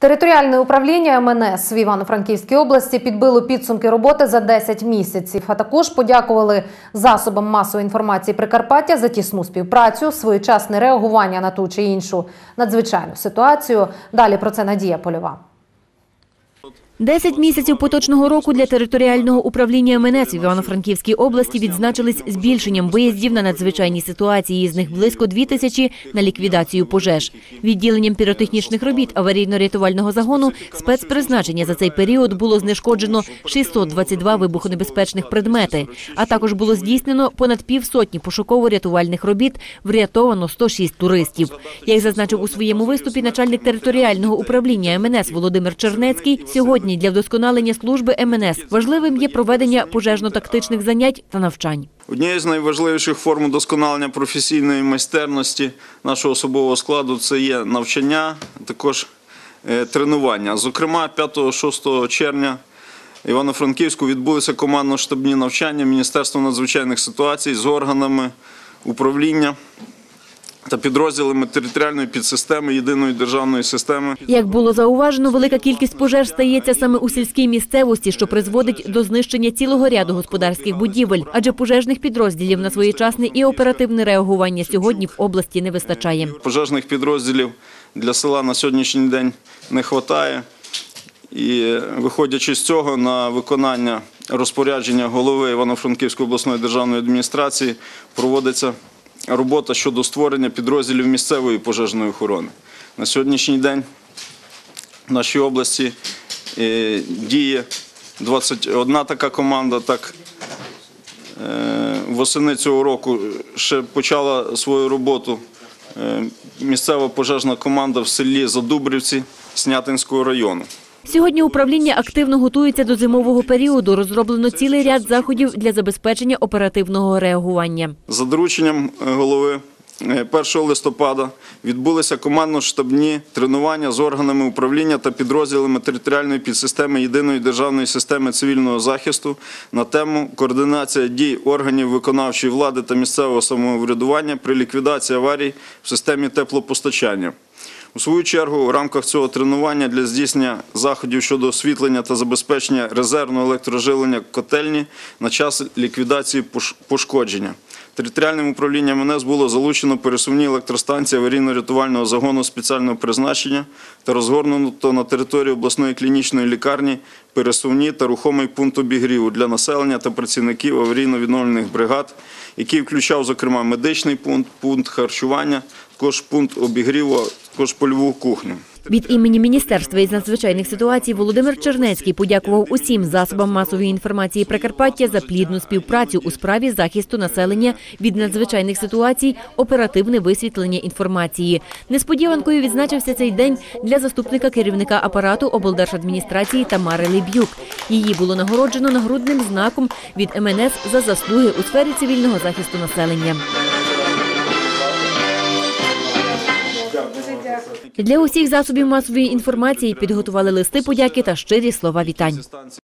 Територіальне управління МНС в Івано-Франківській області підбило підсумки роботи за 10 місяців, а також подякували засобам масової інформації Прикарпаття за тісну співпрацю, своєчасне реагування на ту чи іншу надзвичайну ситуацію. Далі про це Надія Польова. Десять місяців поточного року для територіального управління МНС в Івано-Франківській області відзначились збільшенням виїздів на надзвичайні ситуації. З них близько дві тисячі на ліквідацію пожеж. Відділенням піротехнічних робіт аварійно-рятувального загону спецпризначення за цей період було знешкоджено 622 вибухонебезпечних предмети, а також було здійснено понад півсотні пошуково-рятувальних робіт, врятовано 106 туристів. Як зазначив у своєму виступі начальник територіального управління МНС Володимир Чернецький, сьогодні для вдосконалення служби МНС важливим є проведення пожежно-тактичних занять та навчань. Однією з найважливіших форм удосконалення професійної майстерності нашого особового складу це є навчання, також е, тренування. Зокрема, 5-6 червня Івано-Франківську відбулися командно-штабні навчання Міністерства надзвичайних ситуацій з органами управління та підрозділами територіальної підсистеми єдиної державної системи. Як було зауважено, велика кількість пожеж стається саме у сільській місцевості, що призводить до знищення цілого ряду господарських будівель, адже пожежних підрозділів на своєчасне і оперативне реагування сьогодні в області не вистачає. Пожежних підрозділів для села на сьогоднішній день не вистачає. І виходячи з цього на виконання розпорядження голови Івано-Франківської обласної державної адміністрації проводиться робота щодо створення підрозділів місцевої пожежної охорони. На сьогоднішній день в нашій області е, діє 21 така команда, так Е, Восени цього року ще почала свою роботу е, місцева пожежна команда в селі Задубрівці Снятинського району. Сьогодні управління активно готується до зимового періоду. Розроблено цілий ряд заходів для забезпечення оперативного реагування. За дорученням е, голови е, 1 листопада відбулися командно-штабні тренування з органами управління та підрозділами територіальної підсистеми єдиної державної системи цивільного захисту на тему координація дій органів виконавчої влади та місцевого самоврядування при ліквідації аварій в системі теплопостачання. У свою чергу, в рамках цього тренування для здійснення заходів щодо освітлення та забезпечення резервного електроживлення котельні на час ліквідації пошкодження. Територіальним управлінням МНС було залучено пересувні електростанції аварійно-рятувального загону спеціального призначення та розгорнуто на території обласної клінічної лікарні пересувні та рухомий пункт обігріву для населення та працівників аварійно-відновлених бригад, який включав, зокрема, медичний пункт, пункт харчування, також пункт обігріву, також польову кухню. Від імені Міністерства із надзвичайних ситуацій Володимир Чернецький подякував усім засобам масової інформації Прикарпаття за плідну співпрацю у справі захисту населення від надзвичайних ситуацій, оперативне висвітлення інформації. Несподіванкою відзначився цей день для заступника керівника апарату облдержадміністрації Тамари Леб'юк. Її було нагороджено нагрудним знаком від МНС за заслуги у сфері цивільного захисту населення. Для усіх засобів масової інформації підготували листи подяки та щирі слова вітань.